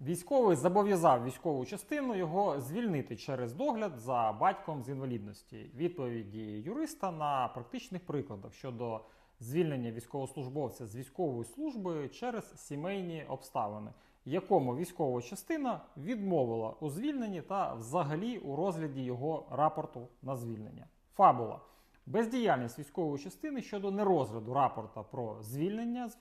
Військовий зобов'язав військову частину його звільнити через догляд за батьком з інвалідності. Відповіді юриста на практичних прикладах щодо звільнення військовослужбовця з військової служби через сімейні обставини, якому військова частина відмовила у звільненні та взагалі у розгляді його рапорту на звільнення. Фабула. Бездіяльність військової частини щодо нерозгляду рапорта про звільнення з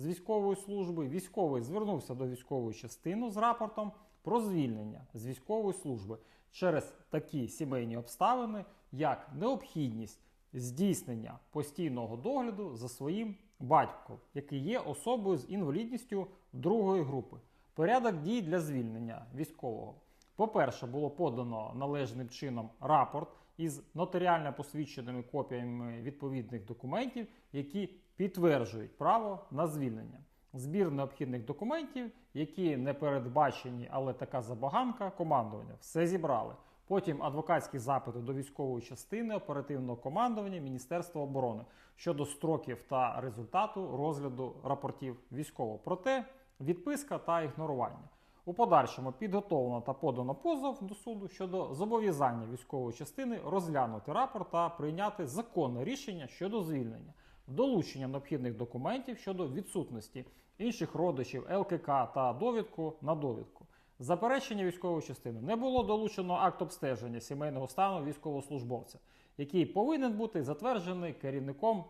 з військової служби. Військовий звернувся до військової частини з рапортом про звільнення з військової служби через такі сімейні обставини, як необхідність здійснення постійного догляду за своїм батьком, який є особою з інвалідністю другої групи. Порядок дій для звільнення військового. По-перше, було подано належним чином рапорт із нотаріально посвідченими копіями відповідних документів, які підтверджують право на звільнення. Збір необхідних документів, які не передбачені, але така забаганка командування. Все зібрали. Потім адвокатські запити до військової частини оперативного командування Міністерства оборони щодо строків та результату розгляду рапортів військового. Проте відписка та ігнорування. У подальшому підготовлено та подано позов до суду щодо зобов'язання військової частини розглянути рапорт та прийняти законне рішення щодо звільнення, долучення необхідних документів щодо відсутності інших родичів ЛКК та довідку на довідку. Заперечення військової частини не було долучено акт обстеження сімейного стану військовослужбовця, який повинен бути затверджений керівником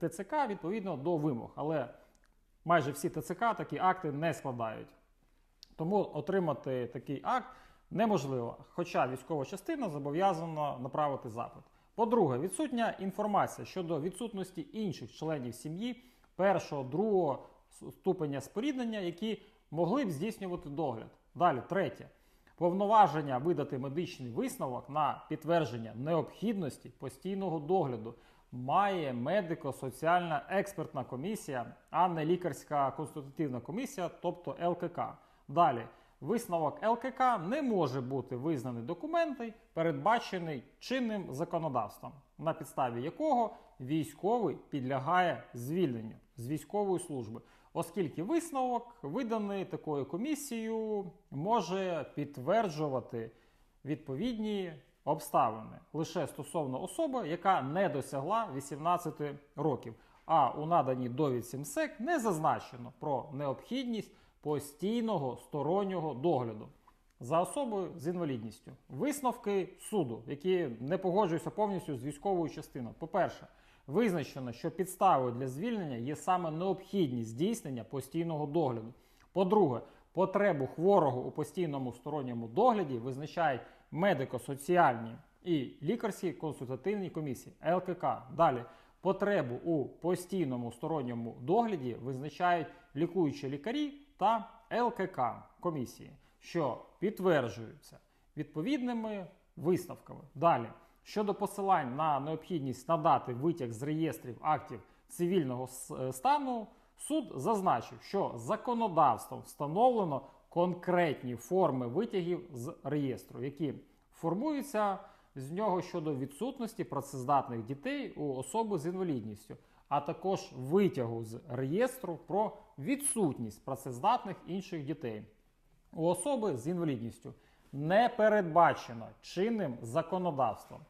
ТЦК відповідно до вимог. Але майже всі ТЦК такі акти не складають. Тому отримати такий акт неможливо, хоча військова частина зобов'язана направити запит. По-друге, відсутня інформація щодо відсутності інших членів сім'ї першого, другого ступеня споріднення, які могли б здійснювати догляд. Далі, третє. Повноваження видати медичний висновок на підтвердження необхідності постійного догляду має медико-соціальна експертна комісія, а не лікарська консультативна комісія, тобто ЛКК. Далі, висновок ЛКК не може бути визнаний документом, передбачений чинним законодавством, на підставі якого військовий підлягає звільненню з військової служби, оскільки висновок, виданий такою комісією, може підтверджувати відповідні обставини лише стосовно особи, яка не досягла 18 років. А у наданій довідці МСЕК не зазначено про необхідність постійного стороннього догляду за особою з інвалідністю. Висновки суду, які не погоджуються повністю з військовою частиною. По-перше, визначено, що підставою для звільнення є саме необхідність здійснення постійного догляду. По-друге, потребу хворого у постійному сторонньому догляді визначають медико-соціальні і лікарські консультативні комісії ЛКК. Далі потребу у постійному сторонньому догляді визначають лікуючі лікарі та ЛКК комісії, що підтверджуються відповідними висновками. Далі щодо посилань на необхідність надати витяг з реєстрів актів цивільного стану, суд зазначив, що законодавством встановлено конкретні форми витягів з реєстру, які формуються з нього щодо відсутності працездатних дітей у особи з інвалідністю, а також витягу з реєстру про відсутність працездатних інших дітей у особи з інвалідністю не передбачено чинним законодавством.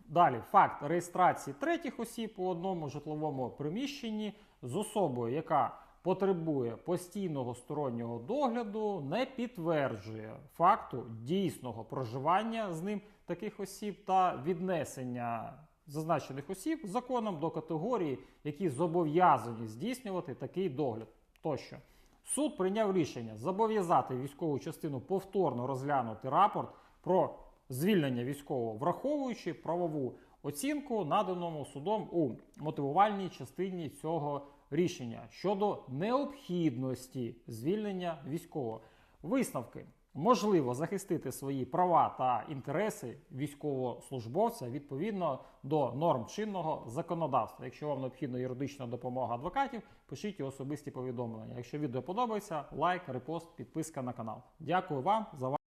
Далі факт реєстрації третіх осіб у одному житловому приміщенні з особою, яка потребує постійного стороннього догляду, не підтверджує факту дійсного проживання з ним таких осіб та віднесення зазначених осіб законом до категорії, які зобов'язані здійснювати такий догляд тощо. Суд прийняв рішення зобов'язати військову частину повторно розглянути рапорт про звільнення військового, враховуючи правову оцінку, наданому судом у мотивувальній частині цього рішення щодо необхідності звільнення військового. Висновки можливо захистити свої права та інтереси військовослужбовця відповідно до норм чинного законодавства. Якщо вам необхідна юридична допомога адвокатів, пишіть особисті повідомлення. Якщо відео подобається, лайк, репост, підписка на канал. Дякую вам за